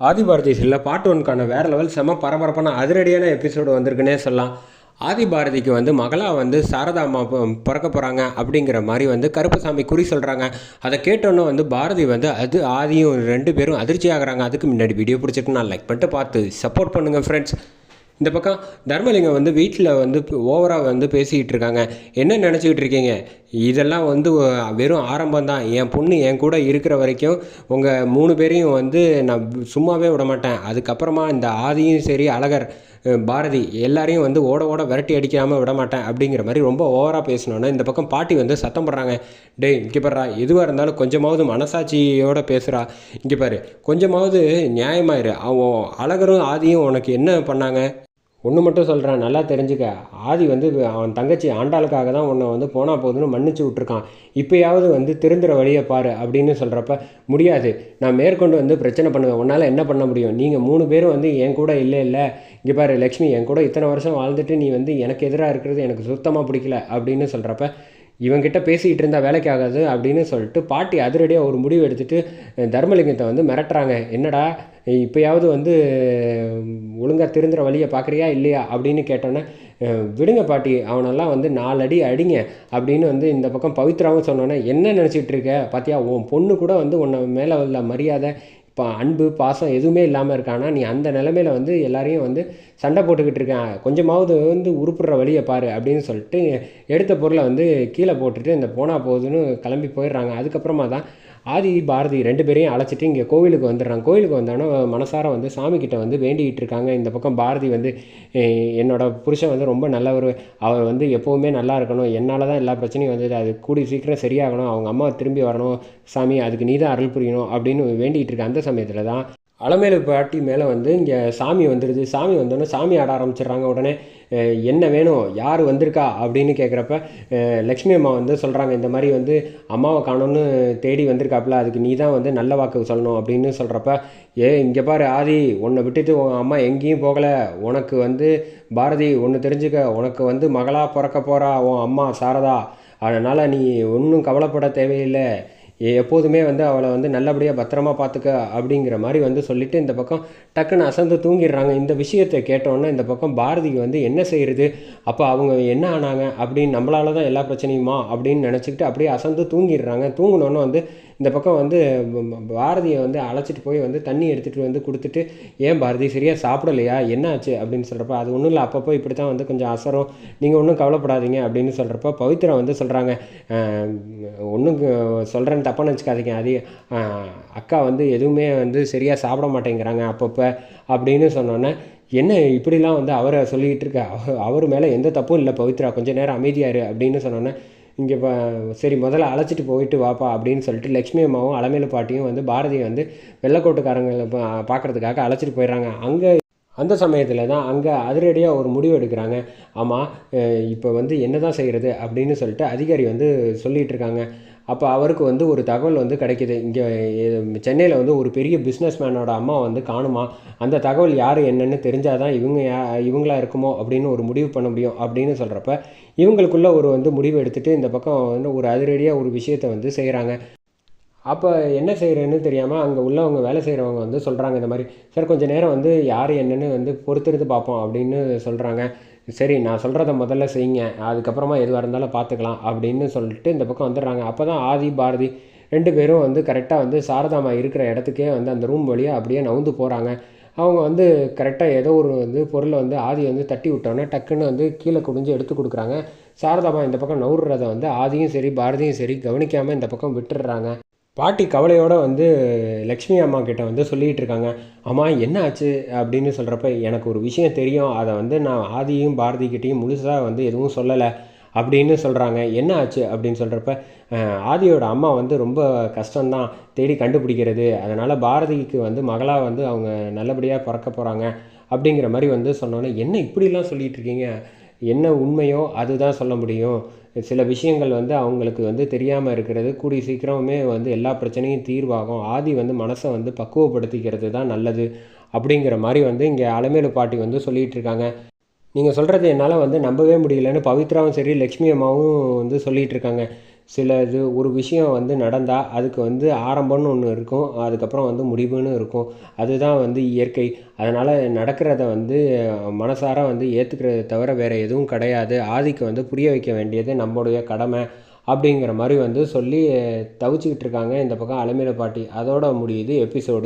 Adhibharathi சில்ல part ஒன்க்கான வேறு level செம பரபரப்பான அதிரடியான எபிசோடு வந்திருக்குன்னே சொல்லலாம். ஆதிபாரதிக்கு வந்து மகளாக வந்து சாரதா அம்மா பிறக்க போகிறாங்க அப்படிங்கிற மாதிரி வந்து கருப்பசாமி குறி சொல்கிறாங்க அதை கேட்டோன்னே வந்து பாரதி வந்து அது ஆதியும் ரெண்டு பேரும் அதிர்ச்சி ஆகிறாங்க அதுக்கு முன்னாடி வீடியோ பிடிச்சிட்டு நான் லைக் பண்ணிட்டு பார்த்து சப்போர்ட் பண்ணுங்கள் ஃப்ரெண்ட்ஸ் இந்த பக்கம் தர்மலிங்கம் வந்து வீட்டில் வந்து ஓவராக வந்து பேசிக்கிட்டு இருக்காங்க. என்ன நினச்சிக்கிட்டு இருக்கீங்க? இதெல்லாம் வந்து வெறும் ஆரம்பம் தான். என் பொண்ணு என் கூட இருக்கிற வரைக்கும் உங்கள் மூணு பேரையும் வந்து நான் சும்மாவே விட மாட்டேன். அதுக்கப்புறமா இந்த ஆதியும் சரி அழகர் பாரதி எல்லாரையும் வந்து ஓட ஓட விரட்டி அடிக்காமல் விட மாட்டேன் அப்படிங்கிற மாதிரி ரொம்ப ஓவராக பேசினோன்னே இந்த பக்கம் பாட்டி வந்து சத்தம் போடுறாங்க. டேய் இங்கே பாருறா எதுவாக இருந்தாலும் கொஞ்சமாவது மனசாட்சியோட பேசுகிறா இங்கே பாரு கொஞ்சமாவது நியாயமாயிரு. அவன் அழகரும் ஆதியும் உனக்கு என்ன பண்ணாங்க? ஒன்று மட்டும் சொல்கிறேன் நல்லா தெரிஞ்சுக்க. ஆதி வந்து அவன் தங்கச்சி ஆண்டாளுக்காக தான் உன்னை வந்து போனால் போதுன்னு மன்னிச்சு விட்ருக்கான் இப்போயாவது வந்து திருந்துற வழியை பாரு அப்படின்னு சொல்கிறப்ப முடியாது. நான் மேற்கொண்டு வந்து பிரச்சனை பண்ணுவேன். உன்னால் என்ன பண்ண முடியும்? நீங்கள் மூணு பேரும் வந்து என் கூட இல்லை இல்லை. இங்கே பாரு லக்ஷ்மி என் கூட இத்தனை வருஷம் வாழ்ந்துட்டு நீ வந்து எனக்கு எதிராக இருக்கிறது எனக்கு சுத்தமாக பிடிக்கல அப்படின்னு சொல்கிறப்ப இவங்கிட்ட பேசிக்கிட்டு இருந்தால் வேலைக்கு ஆகாது அப்படின்னு சொல்லிட்டு பாட்டி அதிரடியாக ஒரு முடிவு எடுத்துட்டு தர்மலிங்கத்தை வந்து மிரட்டுறாங்க. என்னடா இப்போயாவது வந்து ஒழுங்காக திருந்துற வழியை பார்க்குறியா இல்லையா அப்படின்னு கேட்டோன்னே விடுங்க பாட்டி அவனெல்லாம் வந்து நாலு அடி அடிங்க அப்படின்னு வந்து இந்த பக்கம் பவித்ராவும் சொன்னோன்னே என்ன நினச்சிட்டு இருக்க? பார்த்தியா உன் பொண்ணு கூட வந்து உன்னை மேலே உள்ள மரியாதை இப்போ அன்பு பாசம் எதுவுமே இல்லாமல் இருக்கானா நீ அந்த நிலமையில வந்து எல்லாரையும் வந்து சண்டை போட்டுக்கிட்டு இருக்கேன் கொஞ்சமாவது வந்து உருப்புடுற வழியை பாரு அப்படின்னு சொல்லிட்டு எடுத்த பொருளை வந்து கீழே போட்டுட்டு இந்த போனால் போகுதுன்னு கிளம்பி போயிடுறாங்க. அதுக்கப்புறமா தான் ஆதி பாரதி ரெண்டு பேரையும் அழைச்சிட்டு இங்கே கோவிலுக்கு வந்துடுறாங்க. கோவிலுக்கு வந்தோன்னா மனசார வந்து சாமிக்கிட்ட வந்து வேண்டிகிட்டு இருக்காங்க. இந்த பக்கம் பாரதி வந்து என்னோடய என்னோட புருஷன் வந்து ரொம்ப நல்லவர். அவர் வந்து எப்போவுமே நல்லா இருக்கணும். என்னால் தான் எல்லா பிரச்சனையும் வந்தது அது கூடி சீக்கிரம் சரியாகணும். அவங்க அம்மா திரும்பி வரணும். சாமி அதுக்கு நீ தான் அருள் புரியணும் அப்படின்னு வேண்டிகிட்டு இருக்க அந்த சமயத்தில் தான் அலமேலு பாட்டி மேலே வந்து இங்கே சாமி வந்துடுது சாமி வந்தோடனே சாமி ஆட ஆரம்பிச்சிடுறாங்க. உடனே என்ன வேணும்? யார் வந்திருக்கா? அப்படின்னு கேட்குறப்ப லக்ஷ்மி அம்மா வந்து சொல்கிறாங்க இந்த மாதிரி வந்து அம்மாவை காணோன்னு தேடி வந்திருக்காப்புல. அதுக்கு நீ தான் வந்து நல்ல வாக்கு சொல்லணும். அப்படின்னு சொல்கிறப்ப ஏ இங்கே பாரு ஆதி. உன்னை விட்டுட்டு உன் அம்மா எங்கேயும் போகலை. உனக்கு வந்து பாரதி ஒன்று தெரிஞ்சுக்க. உனக்கு வந்து மகளாக பிறக்க போகிறா உன் அம்மா சாரதா. அதனால் நீ ஒன்றும் கவலைப்பட தேவையில்லை. எப்போதுமே வந்து அவளை வந்து நல்லபடியாக பத்திரமா பார்த்துக்க அப்படிங்கிற மாதிரி வந்து சொல்லிவிட்டு இந்த பக்கம் டக்குன்னு அசந்து தூங்கிடுறாங்க. இந்த விஷயத்தை கேட்டோன்னே இந்த பக்கம் பாரதிக்கு வந்து என்ன செய்கிறது அப்போ அவங்க என்ன ஆனாங்க? அப்படின்னு நம்மளால தான் எல்லா பிரச்சனையுமா? அப்படின்னு நினச்சிக்கிட்டு அப்படியே அசந்து தூங்கிடுறாங்க. தூங்கினோன்னே வந்து இந்த பக்கம் வந்து பாரதியை வந்து அழைச்சிட்டு போய் வந்து தண்ணி எடுத்துகிட்டு வந்து கொடுத்துட்டு ஏன் பாரதி சரியாக சாப்பிடலையா? என்ன ஆச்சு அப்படின்னு சொல்கிறப்ப அது ஒன்றும் இல்லை. அப்பப்போ இப்படி தான் வந்து கொஞ்சம் அசரம். நீங்கள் ஒன்றும் கவலைப்படாதீங்க. அப்படின்னு சொல்கிறப்ப பவித்ரா வந்து சொல்கிறாங்க ஒன்றும் சொல்கிறேன்னு தப்பாக நினச்சிக்காதீங்க. அது அக்கா வந்து எதுவுமே வந்து சரியாக சாப்பிட மாட்டேங்கிறாங்க அப்பப்போ. அப்படின்னு சொன்னோன்னே என்ன இப்படிலாம் வந்து அவரை சொல்லிக்கிட்டு இருக்க? அவ- அவர் மேலே எந்த தப்பும் இல்லை பவித்ரா. கொஞ்சம் நேரம் அமைதியாரு அப்படின்னு சொன்னோன்னே இங்கே இப்போ சரி முதல்ல அழைச்சிட்டு போயிட்டு வாப்பா அப்படின்னு சொல்லிட்டு லக்ஷ்மி அம்மாவும் அலமேலு பாட்டியும் வந்து பாரதியை வந்து வெள்ளைக்கோட்டுக்காரங்களை பா- பார்க்கறதுக்காக அழைச்சிட்டு போயிடுறாங்க. அங்கே அந்த சமயத்தில் தான் அங்கே அதிரடியாக ஒரு முடிவு எடுக்கிறாங்க. ஆமாம் இப்போ வந்து என்ன தான் செய்கிறது அப்படின்னு சொல்லிட்டு அதிகாரி வந்து சொல்லிகிட்டு இருக்காங்க. அப்போ அவருக்கு வந்து ஒரு தகவல் வந்து கிடைக்கிது. இங்கே சென்னையில் வந்து ஒரு பெரிய பிஸ்னஸ்மேனோட அம்மா வந்து காணுமா அந்த தகவல் யார் என்னன்னு தெரிஞ்சால் தான் இவங்க யா இவங்களா இருக்குமோ அப்படின்னு ஒரு முடிவு பண்ண முடியும் அப்படின்னு சொல்கிறப்ப இவங்களுக்குள்ள ஒரு வந்து முடிவு எடுத்துகிட்டு இந்த பக்கம் வந்து ஒரு அதிரடியாக ஒரு விஷயத்தை வந்து செய்கிறாங்க அப்போ என்ன செய்கிறேன்னு தெரியாமல் அங்கே உள்ளவங்க வேலை செய்கிறவங்க வந்து சொல்கிறாங்க இந்த மாதிரி சார் கொஞ்சம் நேரம் வந்து யார் என்னன்னு வந்து பொறுத்திருந்து பார்ப்போம் அப்படின்னு சொல்கிறாங்க சரி நான் சொல்கிறத முதல்ல செய்யுங்க. அதுக்கப்புறமா எதுவாக இருந்தாலும் பார்த்துக்கலாம் அப்படின்னு சொல்லிட்டு இந்த பக்கம் வந்துடுறாங்க. அப்போ தான் ஆதி பாரதி ரெண்டு பேரும் வந்து கரெக்டாக வந்து சாரதாமா இருக்கிற இடத்துக்கே வந்து அந்த ரூம் வழியாக அப்படியே நவுந்து போகிறாங்க அவங்க வந்து கரெக்டாக ஏதோ ஒரு வந்து பொருளை வந்து ஆதி வந்து தட்டி விட்டோன்னே டக்குன்னு வந்து கீழே குடிஞ்சு எடுத்து கொடுக்குறாங்க. சாரதாமா இந்த பக்கம் நவுடுறத வந்து ஆதியும் சரி பாரதியும் சரி கவனிக்காமல் இந்த பக்கம் விட்டுடுறாங்க. பாட்டி கவலையோடு வந்து லக்ஷ்மி அம்மா கிட்ட வந்து சொல்லிகிட்டு இருக்காங்க. அம்மா என்ன ஆச்சு? அப்படின்னு சொல்கிறப்ப எனக்கு ஒரு விஷயம் தெரியும். அதை வந்து நான் ஆதியும் பாரதிக்கிட்டேயும் முழுசாக வந்து எதுவும் சொல்லலை அப்படின்னு சொல்கிறாங்க என்ன ஆச்சு? அப்படின்னு சொல்கிறப்ப ஆதியோட அம்மா வந்து ரொம்ப கஷ்டம்தான். தேடி கண்டுபிடிக்கிறது. அதனால் பாரதிக்கு வந்து மகளாக வந்து அவங்க நல்லபடியாக பிறக்க போகிறாங்க அப்படிங்கிற மாதிரி வந்து சொன்னோன்னே என்ன இப்படிலாம் சொல்லிகிட்டு இருக்கீங்க? என்ன உண்மையோ அதுதான் சொல்ல முடியும். சில விஷயங்கள் வந்து அவங்களுக்கு வந்து தெரியாமல் இருக்கிறது. கூடிய சீக்கிரமே வந்து எல்லா பிரச்சனையும் தீர்வாகும். ஆதி வந்து மனசை வந்து பக்குவப்படுத்திக்கிறது தான் நல்லது அப்படிங்கிற மாதிரி வந்து இங்கே அலமேலு பாட்டி வந்து சொல்லிகிட்டு இருக்காங்க. நீங்கள் சொல்கிறது என்னால் வந்து நம்பவே முடியலன்னு பவித்ராவும் சரி லக்ஷ்மி அம்மாவும் வந்து சொல்லிகிட்டு இருக்காங்க. சில இது ஒரு விஷயம் வந்து நடந்தால் அதுக்கு வந்து ஆரம்பம்னு ஒன்று இருக்கும் அதுக்கப்புறம் வந்து முடிவுன்னு இருக்கும். அதுதான் வந்து இயற்கை. அதனால் நடக்கிறத வந்து மனசார வந்து ஏற்றுக்கிறத தவிர வேறு எதுவும் கிடையாது. ஆதிக்கு வந்து புரிய வைக்க வேண்டியது நம்முடைய கடமை அப்படிங்கிற மாதிரி வந்து சொல்லி தவிச்சிக்கிட்டு இருக்காங்க இந்த பக்கம் அலமேலு பாட்டி. அதோட முடியுது எபிசோடு.